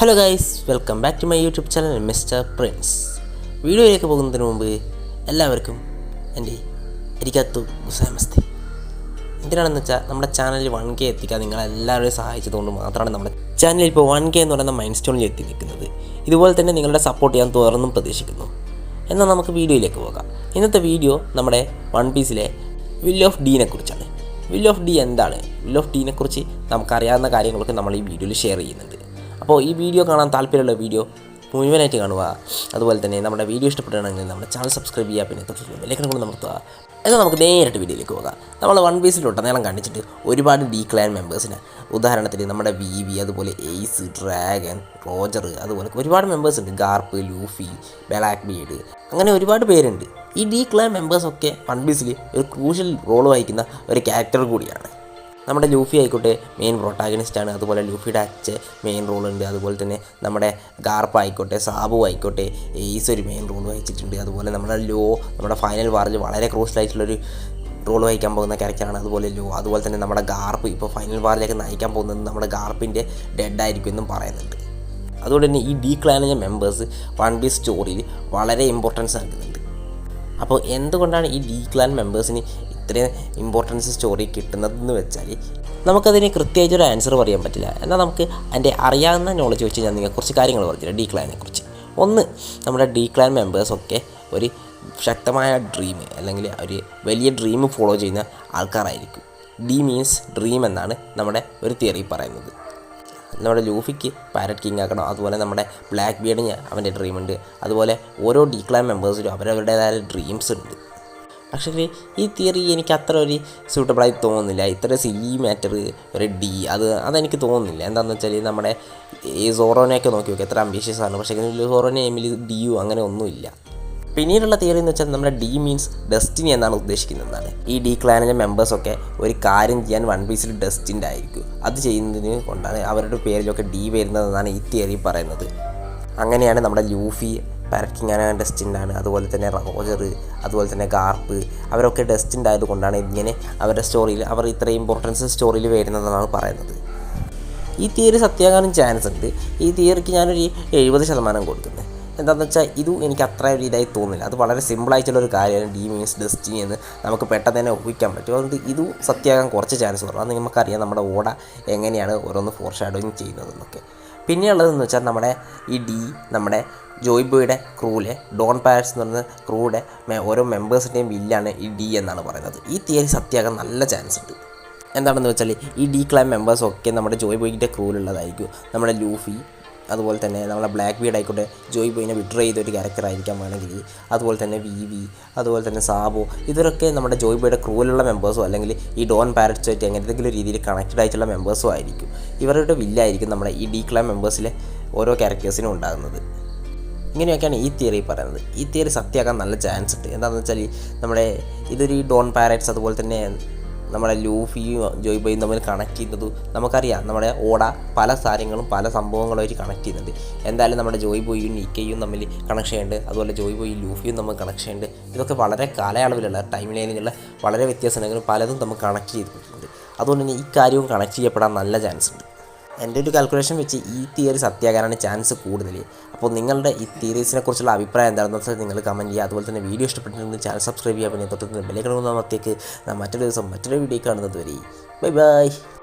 Hello guys welcome back to my YouTube channel mister Prince വീഡിയോയിലേക്ക് പോകുന്നതിന് മുമ്പ് എല്ലാവർക്കും എന്റെ അരികത്തു ഗുസാമസ്തി. എന്തിനാണെന്ന് വെച്ചാൽ നമ്മുടെ ചാനലിൽ വൺ കെ എത്തിക്കാൻ നിങ്ങളെല്ലാവരെയും സഹായിച്ചതുകൊണ്ട് മാത്രമാണ് നമ്മുടെ ചാനലിൽ ഇപ്പോൾ വൺ കെ എന്ന് പറയുന്ന മൈൻഡ് സ്റ്റോണിൽ എത്തി നിൽക്കുന്നത്. ഇതുപോലെ തന്നെ നിങ്ങളുടെ സപ്പോർട്ട് ഞാൻ തുറന്നും പ്രതീക്ഷിക്കുന്നു. എന്നാൽ നമുക്ക് വീഡിയോയിലേക്ക് പോകാം. ഇന്നത്തെ വീഡിയോ നമ്മുടെ വൺ പീസിലെ വിൽ ഓഫ് ഡീനെ കുറിച്ചാണ്. വിൽ ഓഫ് ഡി എന്താണ്? വിൽ ഓഫ് ഡീനെ കുറിച്ച് നമുക്കറിയാവുന്ന കാര്യങ്ങളൊക്കെ നമ്മൾ ഈ വീഡിയോയിൽ ഷെയർ ചെയ്യുന്നുണ്ട്. അപ്പോൾ ഈ വീഡിയോ കാണാൻ താല്പര്യമുള്ള വീഡിയോ മുഴുവനായിട്ട് കാണുക. അതുപോലെ തന്നെ നമ്മുടെ വീഡിയോ ഇഷ്ടപ്പെടുകയാണെങ്കിൽ നമ്മുടെ ചാനൽ സബ്സ്ക്രൈബ് ചെയ്യുക പിന്നെ തൊട്ട് ബെല്ലൈക്കൺ കൊണ്ട് നിർത്തുക. എന്നാൽ നമുക്ക് നേരിട്ട് വീഡിയോയിലേക്ക് പോകാം. നമ്മൾ വൺ പീസിലുടനീളം കണ്ടിച്ചിട്ട് ഒരുപാട് ഡി ക്ലാൻ മെമ്പേഴ്സിന് ഉദാഹരണത്തിന് നമ്മുടെ വി വി അതുപോലെ എയ്സ് ഡ്രാഗൻ റോജർ അതുപോലെ ഒരുപാട് മെമ്പേഴ്സ് ഉണ്ട്. ഗാർപ്പ് ലൂഫി ബ്ലാക്ക് ബീഡ് അങ്ങനെ ഒരുപാട് പേരുണ്ട്. ഈ ഡി ക്ലാൻ മെമ്പേഴ്സൊക്കെ വൺ പീസിൽ ഒരു ക്രൂഷ്യൽ റോൾ വഹിക്കുന്ന ഒരു ക്യാരക്ടർ കൂടിയാണ്. നമ്മുടെ ലൂഫി ആയിക്കോട്ടെ മെയിൻ പ്രോട്ടാഗണിസ്റ്റ് ആണ്. അതുപോലെ ലൂഫിയുടെ അച്ഛൻ മെയിൻ റോളുണ്ട് അതുപോലെ തന്നെ നമ്മുടെ ഗാർപ്പ് ആയിക്കോട്ടെ സാബു ആയിക്കോട്ടെ എയ്സ് ഒരു മെയിൻ റോൾ വഹിച്ചിട്ടുണ്ട്. അതുപോലെ നമ്മുടെ ലോ നമ്മുടെ ഫൈനൽ വാറിൽ വളരെ ക്രൂഷ്യലായിട്ടുള്ളൊരു റോൾ വഹിക്കാൻ പോകുന്ന ക്യാരക്ടറാണ് അതുപോലെ ലോ. അതുപോലെ തന്നെ നമ്മുടെ ഗാർപ്പ് ഇപ്പോൾ ഫൈനൽ വാറിലേക്ക് നയിക്കാൻ പോകുന്നത് നമ്മുടെ ഗാർപ്പിന്റെ ഡെഡ് ആയിരിക്കും എന്നും പറയുന്നുണ്ട്. അതുകൊണ്ട് തന്നെ ഈ ഡി ക്ലാനിലെ മെമ്പേഴ്സ് വൺ ബി സ്റ്റോറിയിൽ വളരെ ഇമ്പോർട്ടൻസ് നൽകുന്നുണ്ട്. അപ്പോൾ എന്തുകൊണ്ടാണ് ഈ ഡി ക്ലാൻ മെമ്പേഴ്സിന് ഇത്രയും ഇമ്പോർട്ടൻസ് സ്റ്റോറി കിട്ടുന്നതെന്ന് വെച്ചാൽ നമുക്കതിന് കൃത്യമായിട്ടൊരു ആൻസർ പറയാൻ പറ്റില്ല. എന്നാൽ നമുക്ക് അതിന്റെ അറിയാവുന്ന നോളജ് വെച്ച് ഞാൻ നിങ്ങൾക്ക് കുറച്ച് കാര്യങ്ങൾ പറഞ്ഞില്ല ഡി ക്ലാനെ കുറിച്ച്. ഒന്ന് നമ്മുടെ ഡി ക്ലാൻ മെമ്പേഴ്സൊക്കെ ഒരു ശക്തമായ ഡ്രീം അല്ലെങ്കിൽ ഒരു വലിയ ഡ്രീം ഫോളോ ചെയ്യുന്ന ആൾക്കാരായിരിക്കും. ഡി മീൻസ് ഡ്രീം എന്നാണ് നമ്മുടെ ഒരു തിയറി പറയുന്നത്. നമ്മുടെ ലൂഫിക്ക് പാരറ്റ് കിങ് ആക്കണം അതുപോലെ നമ്മുടെ ബ്ലാക്ക് ബിയർഡിന് അവന്റെ ഡ്രീമുണ്ട് അതുപോലെ ഓരോ ഡി ക്ലാൻ മെമ്പേഴ്സിലും അവരവരുടേതായ ഡ്രീംസ് ഉണ്ട്. പക്ഷേ ഈ തിയറി എനിക്ക് അത്ര ഒരു സ്യൂട്ടബിളായി തോന്നുന്നില്ല. ഇത്ര സിലി മാറ്റർ ഒരു ഡി അത് അതെനിക്ക് തോന്നുന്നില്ല. എന്താണെന്ന് വെച്ചാൽ നമ്മുടെ ഈ സോറോനെയൊക്കെ നോക്കി നോക്കി എത്ര അംബീഷ്യസ് ആണ്. പക്ഷേ സോറോനെ എമ്മിൽ ഡിയു അങ്ങനെ ഒന്നുമില്ല. പിന്നീടുള്ള തിയറി എന്ന് വെച്ചാൽ നമ്മുടെ ഡി മീൻസ് ഡെസ്റ്റിനി എന്നാണ് ഉദ്ദേശിക്കുന്നതാണ് ഈ ഡി ക്ലാനിലെ മെമ്പേഴ്സൊക്കെ ഒരു കാര്യം ചെയ്യാൻ വൺ പീസിൽ ഡെസ്റ്റിന്റെ ആയിരിക്കും. അത് ചെയ്യുന്നതിന് കൊണ്ടാണ് അവരുടെ പേരിലൊക്കെ ഡി വരുന്നതെന്നാണ് ഈ തിയറി പറയുന്നത്. അങ്ങനെയാണ് നമ്മുടെ ലൂഫി പാരക്കിങ് ഡെസ്റ്റിന്റെ ആണ്. അതുപോലെ തന്നെ റോജർ അതുപോലെ തന്നെ ഗാർപ്പ് അവരൊക്കെ ഡെസ്റ്റിന്റെ ആയതുകൊണ്ടാണ് ഇങ്ങനെ അവരുടെ സ്റ്റോറിയിൽ അവർ ഇത്ര ഇമ്പോർട്ടൻസ് സ്റ്റോറിയിൽ വരുന്നതെന്നാണ് പറയുന്നത്. ഈ തിയറി സത്യാകാനും ചാൻസ് ഉണ്ട്. ഈ തിയറിക്ക് ഞാനൊരു എഴുപത് ശതമാനം കൊടുക്കുന്നത് എന്താണെന്ന് വെച്ചാൽ ഇത് എനിക്ക് അത്ര ഒരു ഇതായി തോന്നില്ല അത് വളരെ സിമ്പിളായിട്ടുള്ള ഒരു കാര്യമാണ്. ഡി മീൻസ് ഡെസ്റ്റിനി എന്ന് നമുക്ക് പെട്ടെന്ന് തന്നെ ഊഹിക്കാൻ പറ്റും. അതുകൊണ്ട് ഇതും സത്യാകാൻ കുറച്ച് ചാൻസ് കുറവാണ് നമുക്കറിയാം നമ്മുടെ ഓട എങ്ങനെയാണ് ഓരോന്ന് ഫോർ ഷാഡോയിങ് ചെയ്യുന്നതെന്നൊക്കെ. പിന്നെയുള്ളതെന്ന് വെച്ചാൽ നമ്മുടെ ഈ ഡി നമ്മുടെ ജോയ് ബോയുടെ ക്രൂവിലെ ഡോൺ പാരറ്റ്സ് എന്ന് പറയുന്ന ക്രൂയുടെ ഓരോ മെമ്പേഴ്സിന്റെയും വില്ലാണ് ഈ ഡി എന്നാണ് പറയുന്നത്. ഈ തിയറി സത്യമാകാൻ നല്ല ചാൻസ് ഉണ്ട്. എന്താണെന്ന് വെച്ചാൽ ഈ ഡി ക്ലൈം മെമ്പേഴ്സൊക്കെ നമ്മുടെ ജോയ് ബോയിന്റെ ക്രൂവിലുള്ളതായിരിക്കും നമ്മുടെ ലൂഫി അതുപോലെ തന്നെ നമ്മളെ ബ്ലാക്ക് ബീഡ് ആയിക്കോട്ടെ ജോയ് ബോയിനെ വിഡ്രോ ചെയ്ത ഒരു ക്യാരക്ടർ ആയിരിക്കാൻ വേണമെങ്കിൽ. അതുപോലെ തന്നെ വി വി അതുപോലെ തന്നെ സാബോ ഇവരൊക്കെ നമ്മുടെ ജോയ് ബോയുടെ ക്രൂലുള്ള മെമ്പേഴ്സോ അല്ലെങ്കിൽ ഈ ഡോൺ പാരറ്റ്സോ ആയിട്ട് എങ്ങനെന്തെങ്കിലും രീതിയിൽ കണക്റ്റഡ് ആയിട്ടുള്ള മെമ്പേഴ്സോ ആയിരിക്കും. ഇവരുടെ വില്ലായിരിക്കും നമ്മുടെ ഈ ഡി ക്ലാ മെമ്പേഴ്സിലെ ഓരോ ക്യാരക്ടേഴ്സിനും ഉണ്ടാകുന്നത്. ഇങ്ങനെയൊക്കെയാണ് ഈ തിയറി പറയുന്നത്. ഈ തിയറി സത്യമാക്കാൻ നല്ല ചാൻസ് ഉണ്ട്. എന്താണെന്ന് വെച്ചാൽ നമ്മുടെ ഇതൊരു ഡോൺ പാരറ്റ്സ് അതുപോലെ തന്നെ നമ്മുടെ ലൂഫിയും ജോയ് ബോയും തമ്മിൽ കണക്ട് ചെയ്യുന്നത് നമുക്കറിയാം. നമ്മുടെ ഓട പല സാരങ്ങളും പല സംഭവങ്ങളുമായിട്ട് കണക്ട് ചെയ്യുന്നുണ്ട്. എന്തായാലും നമ്മുടെ ജോയ് ബോയും നിക്കയും തമ്മിൽ കണക്ഷൻ ഉണ്ട്. അതുപോലെ ജോയ് ബോയും ലൂഫിയും തമ്മിൽ കണക്ഷൻ ഉണ്ട്. ഇതൊക്കെ വളരെ കാലയളവിലുള്ള ടൈം ലൈനിലുള്ള വളരെ വ്യത്യാസമുണ്ടെങ്കിലും പലതും നമുക്ക് കണക്ട് ചെയ്തിട്ടുണ്ട്. അതുകൊണ്ട് തന്നെ ഈ കാര്യവും കണക്ട് ചെയ്യപ്പെടാൻ നല്ല ചാൻസ് ഉണ്ട്. എന്റെ ഒരു കാൽക്കുലേഷൻ വെച്ച് ഈ തിയറി സത്യാകാനാണ് ചാൻസ് കൂടുതൽ. അപ്പോൾ നിങ്ങളുടെ ഈ തിയറീസിനെ കുറിച്ചുള്ള അഭിപ്രായം എന്താണെന്ന് വെച്ചാൽ നിങ്ങൾ കമന്റ് ചെയ്യുക. അതുപോലെ തന്നെ വീഡിയോ ഇഷ്ടപ്പെട്ടിട്ടുണ്ടെങ്കിൽ ചാനൽ സബ്സ്ക്രൈബ് ചെയ്യുക. പിന്നെ തൊട്ട് ബെല്ലൈക്കണമെന്നത്തേക്ക് മറ്റൊരു ദിവസം മറ്റൊരു വീഡിയോ കാണുന്നത് വരെ ബൈ ബൈ